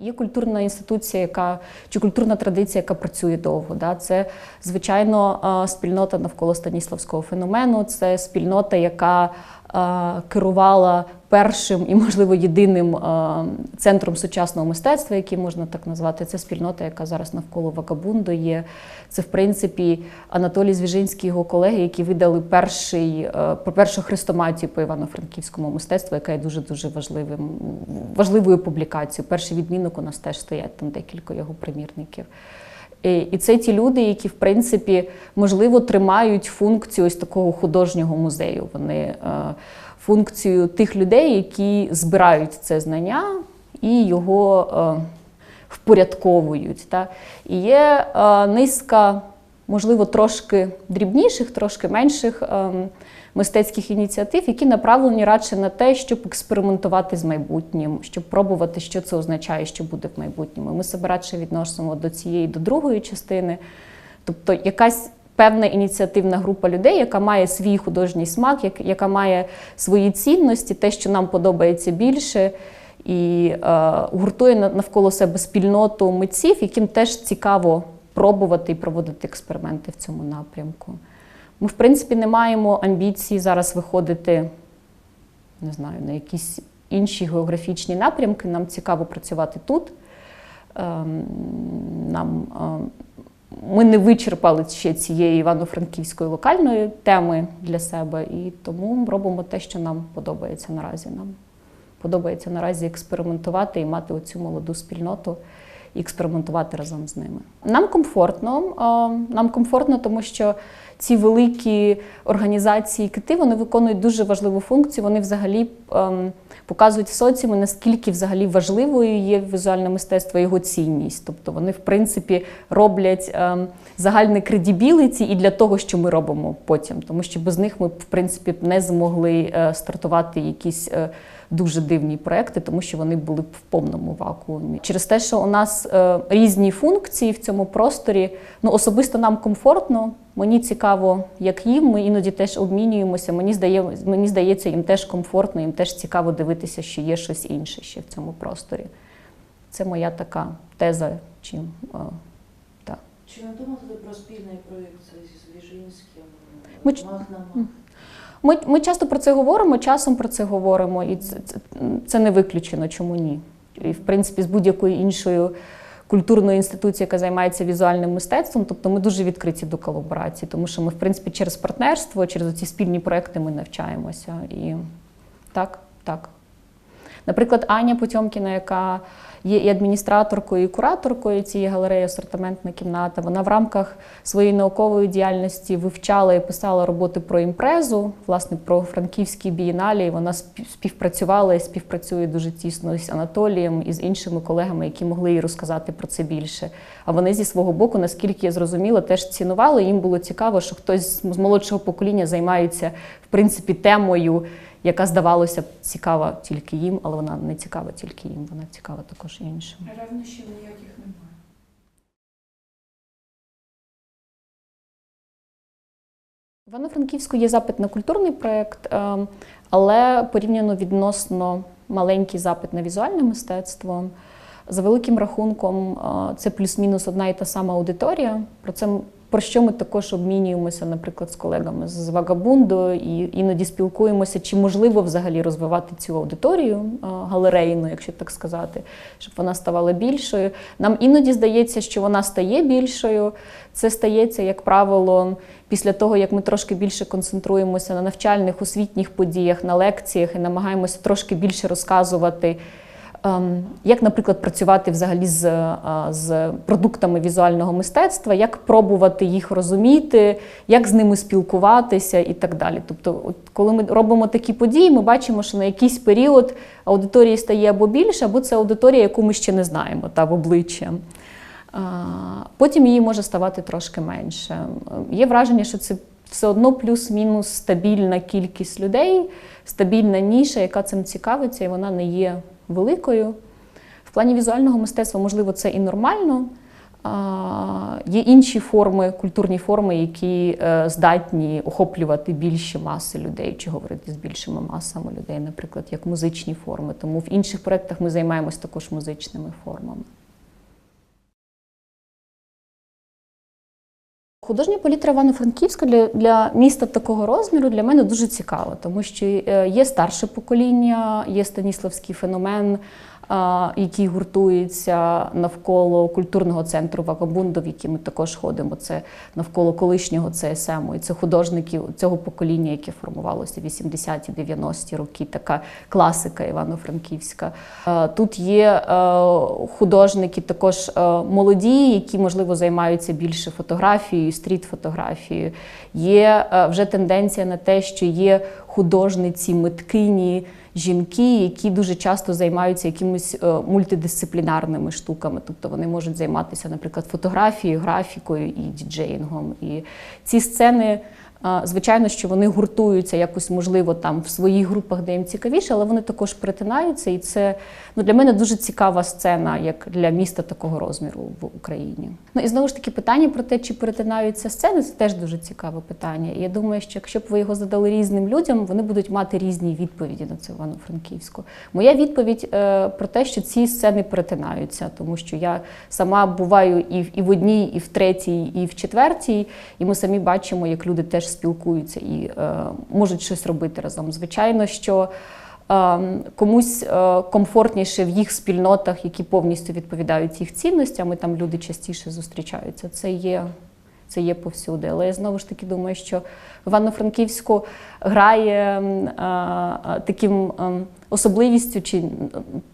Є культурна інституція, яка чи культурна традиція, яка працює довго. Да? Це звичайно е, спільнота навколо Станіславського феномену. Це спільнота, яка керувала першим і, можливо, єдиним е, центром сучасного мистецтва, який можна так назвати. Це спільнота, яка зараз навколо Вагабунду є. Це, в принципі, Анатолій Звіжинський, його колеги, які видали перший, е, першу хрестоматію по івано-франківському мистецтву, яка є дуже дуже важливим, важливою публікацією. Перший відмінок у нас теж стоять там декілька його примірників. І це ті люди, які, в принципі, можливо, тримають функцію ось такого художнього музею. Вони е, функцію тих людей, які збирають це знання і його е, впорядковують. І є е, низка, можливо, трошки дрібніших, трошки менших е, мистецьких ініціатив, які направлені радше на те, щоб експериментувати з майбутнім, щоб пробувати, що це означає, що буде в майбутньому. Ми себе радше відносимо до цієї, до другої частини. Тобто якась певна ініціативна група людей, яка має свій художній смак, яка має свої цінності, те, що нам подобається більше, і е, гуртує навколо себе спільноту митців, яким теж цікаво пробувати і проводити експерименти в цьому напрямку. Ми, в принципі, не маємо амбіції зараз виходити, не знаю, на якісь інші географічні напрямки. Нам цікаво працювати тут. Ем, Нам, ем, ми не вичерпали ще цієї івано-франківської локальної теми для себе, і тому робимо те, що нам подобається наразі. Нам подобається наразі експериментувати і мати оцю молоду спільноту і експериментувати разом з ними. Нам комфортно, нам комфортно, тому що ці великі організації кити вони виконують дуже важливу функцію. Вони взагалі ем, показують в наскільки взагалі важливою є візуальне мистецтво його цінність. Тобто вони, в принципі, роблять ем, загальне кредібіліті і для того, що ми робимо потім, тому що без них ми в принципі не змогли е, стартувати якісь. е, Дуже дивні проекти, тому що вони були в повному вакуумі. Через те, що у нас е, різні функції в цьому просторі, ну особисто нам комфортно. Мені цікаво, як їм. Ми іноді теж обмінюємося. Мені здає, мені здається, їм теж комфортно, їм теж цікаво дивитися, що є щось інше ще в цьому просторі. Це моя така теза. Чим е, так. Чи не думати про спільний проєкт зі Звіжинським? Ми Мах на мах? Ми, ми часто про це говоримо, часом про це говоримо, і це, це, це не виключено, чому ні. І, в принципі, з будь-якою іншою культурною інституцією, яка займається візуальним мистецтвом, тобто ми дуже відкриті до колаборації, тому що ми, в принципі, через партнерство, через ці спільні проекти ми навчаємося. І так, так. Наприклад, Аня Потьомкіна, яка є і адміністраторкою, і кураторкою цієї галереї асортиментна кімната. Вона в рамках своєї наукової діяльності вивчала і писала роботи про імпрезу, власне, про франківські бієналі. І Вона спів- співпрацювала і співпрацює дуже тісно з Анатолієм і з іншими колегами, які могли їй розказати про це більше. А вони зі свого боку, наскільки я зрозуміла, теж цінували. Їм було цікаво, що хтось з молодшого покоління займається в принципі темою яка здавалося б цікава тільки їм, але вона не цікава тільки їм, вона цікава також і іншим. Ревнощів ніяких немає. В Івано-Франківську є запит на культурний проєкт, ем, але порівняно відносно маленький запит на візуальне мистецтво. За великим рахунком, е, це плюс-мінус одна і та сама аудиторія. Про це про що ми також обмінюємося, наприклад, з колегами з Вагабунду, і іноді спілкуємося, чи можливо взагалі розвивати цю аудиторію е, галерейну, якщо так сказати, щоб вона ставала більшою. Нам іноді здається, що вона стає більшою. Це стається, як правило, після того, як ми трошки більше концентруємося на навчальних освітніх подіях, на лекціях і намагаємося трошки більше розказувати. Ем, Як, наприклад, працювати взагалі з, е, з продуктами візуального мистецтва, як пробувати їх розуміти, як з ними спілкуватися і так далі. Тобто, от коли ми робимо такі події, ми бачимо, що на якийсь період аудиторії стає або більше, або це аудиторія, яку ми ще не знаємо, та в обличчя. Потім її може ставати трошки менше. Є враження, що це все одно плюс-мінус стабільна кількість людей, стабільна ніша, яка цим цікавиться, і вона не є великою. В плані візуального мистецтва, можливо, це і нормально, Є інші форми, культурні форми, які е, здатні охоплювати більші маси людей, чи говорити з більшими масами людей, наприклад, як музичні форми. Тому в інших проєктах ми займаємось також музичними формами. Художня палітра Івано-Франківська для, для міста такого розміру для мене дуже цікава, тому що е, є старше покоління, є станіславський феномен, який гуртується навколо культурного центру Вагабунду, в який ми також ходимо. Це навколо колишнього ЦСМу. І це художники цього покоління, яке формувалося 80-ті, 90-ті роки, така класика Івано-Франківська. Тут є е, художники також е, молоді, які, можливо, займаються більше фотографією, стріт-фотографією. Є е, вже тенденція на те, що є художниці, миткині, жінки, які дуже часто займаються якимись е, мультидисциплінарними штуками. Тобто вони можуть займатися, наприклад, фотографією, графікою і діджеїнгом. І ці сцени. Звичайно, що вони гуртуються якось, можливо, там в своїх групах, де їм цікавіше, але вони також перетинаються. І це ну, для мене дуже цікава сцена, як для міста такого розміру в Україні. Ну і знову ж таки, питання про те, чи перетинаються сцени, це теж дуже цікаве питання. І я думаю, що якщо б ви його задали різним людям, вони будуть мати різні відповіді на це Івано-Франківську. Моя відповідь е, про те, що ці сцени перетинаються, тому що я сама буваю і в, і в одній, і в третій, і в четвертій, і ми самі бачимо, як люди теж спілкуються і е, можуть щось робити разом. Звичайно, що е, комусь е, комфортніше в їх спільнотах, які повністю відповідають їх цінностям, і там люди частіше зустрічаються. Це є. Це є повсюди. Але я знову ж таки думаю, що Івано-Франківську грає а, а, таким ем, особливістю, чи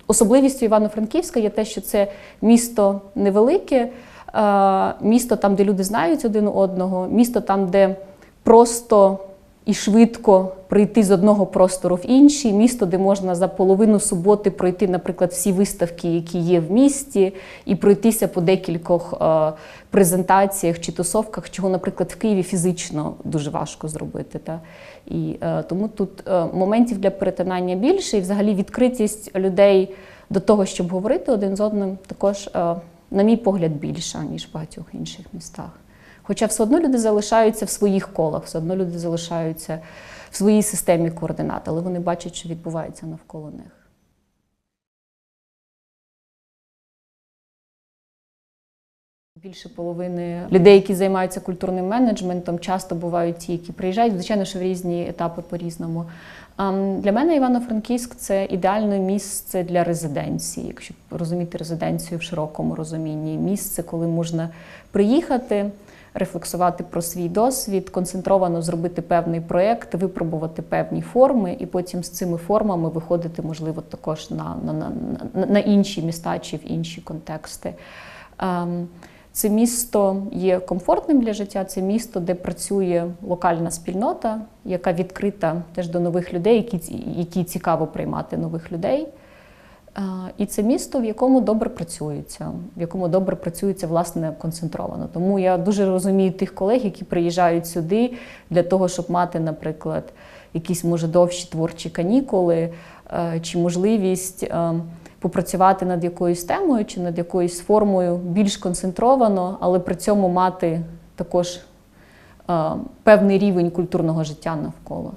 особливістю Івано-Франківська є те, що це місто невелике, а, місто там, де люди знають один одного, місто там, де просто і швидко прийти з одного простору в інший, місто, де можна за половину суботи пройти, наприклад, всі виставки, які є в місті, і пройтися по декількох е, презентаціях чи тусовках, чого, наприклад, в Києві фізично дуже важко зробити. Та? І е, тому тут е, моментів для перетинання більше, і взагалі відкритість людей до того, щоб говорити один з одним, також, на мій погляд, більша, ніж в багатьох інших містах. Хоча все одно люди залишаються в своїх колах, все одно люди залишаються в своїй системі координат, але вони бачать, що відбувається навколо них. Більше половини людей, які займаються культурним менеджментом, часто бувають ті, які приїжджають, звичайно, що в різні етапи по-різному. Для мене Івано-Франківськ це ідеальне місце для резиденції, якщо розуміти резиденцію в широкому розумінні. Місце, коли можна приїхати, рефлексувати про свій досвід, концентровано зробити певний проєкт, випробувати певні форми, і потім з цими формами виходити, можливо, також на, на, на, на, інші міста чи в інші контексти. Ем, Це місто є комфортним для життя, це місто, де працює локальна спільнота, яка відкрита теж до нових людей, які, які цікаво приймати нових людей. І це місто, в якому добре працюється, в якому добре працюється власне концентровано. Тому я дуже розумію тих колег, які приїжджають сюди для того, щоб мати, наприклад, якісь може довші творчі канікули е, чи можливість е, попрацювати над якоюсь темою чи над якоюсь формою більш концентровано, але при цьому мати також е, певний рівень культурного життя навколо.